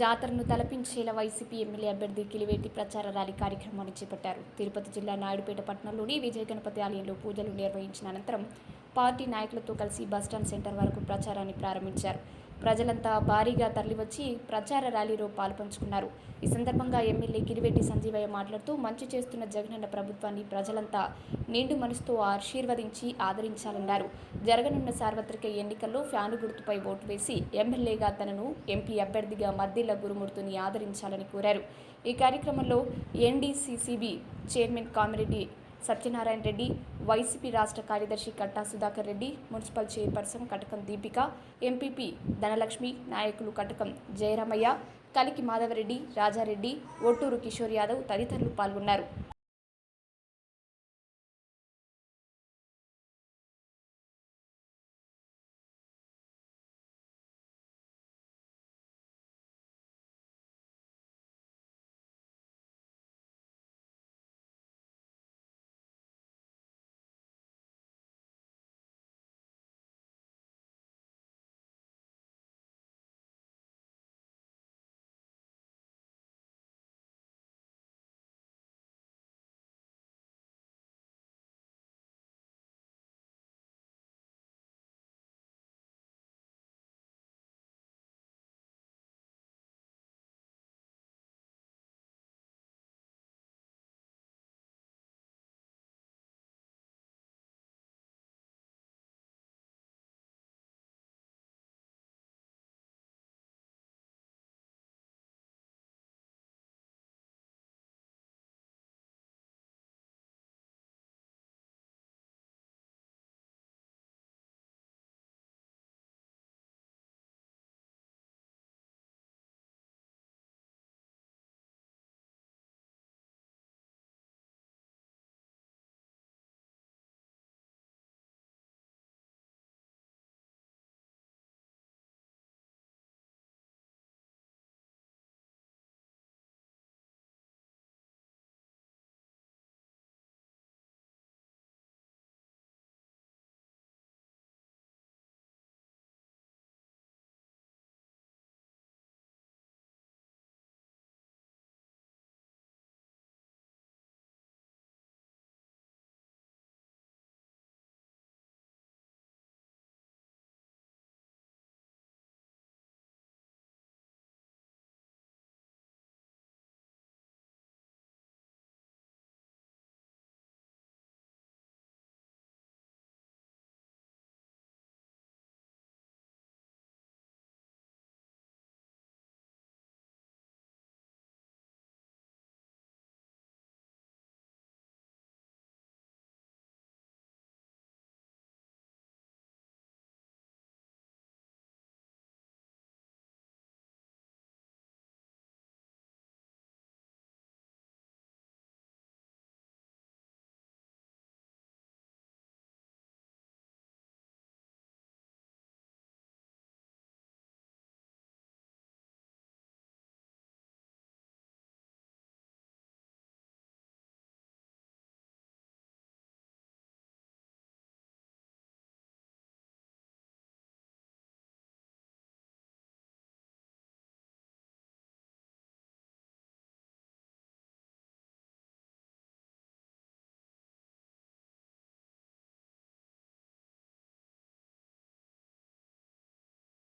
జాతరను తలపించేలా YCP MLA అభ్యర్థి కిలివేటి ప్రచార rally కార్యక్రమాన్ని చేపట్టారు. తిరుపతి జిల్లా నాయుడుపేట పట్టణంలోని విజయ గణపతి ఆలయంలో పూజలు నిర్వహించిన అనంతరం పార్టీ నాయకులతో కలిసి బస్టాండ్ సెంటర్ వరకు ప్రచారాన్ని ప్రారంభించారు. ప్రజలంతా భారీగా తరలివచ్చి ప్రచార ర్యాలీలో పాల్పంచుకున్నారు. ఈ సందర్భంగా ఎమ్మెల్యే కిరివెట్టి సంజీవయ్య మాట్లాడుతూ మంచి చేస్తున్న జగనన్న ప్రభుత్వాన్ని ప్రజలంతా నిండు మనసుతో ఆశీర్వదించి ఆదరించాలన్నారు. జరగనున్న సార్వత్రిక ఎన్నికల్లో ఫ్యాను గుర్తుపై ఓటు వేసి ఎమ్మెల్యేగా తనను ఎంపీ అభ్యర్థిగా మద్దిల గురుమూర్తిని ఆదరించాలని కోరారు. ఈ కార్యక్రమంలో NDCCB chairman Kamireddy Satyanarayana Reddy YCP రాష్ట్ర కార్యదర్శి Katta Sudhakar Reddy municipal chairperson Katakam Deepika MPP Dhanalakshmi నాయకులు కటకం జయరామయ్య కలికి మాధవరెడ్డి రాజారెడ్డి ఒట్టూరు కిషోర్ యాదవ్ తదితరులు పాల్గొన్నారు.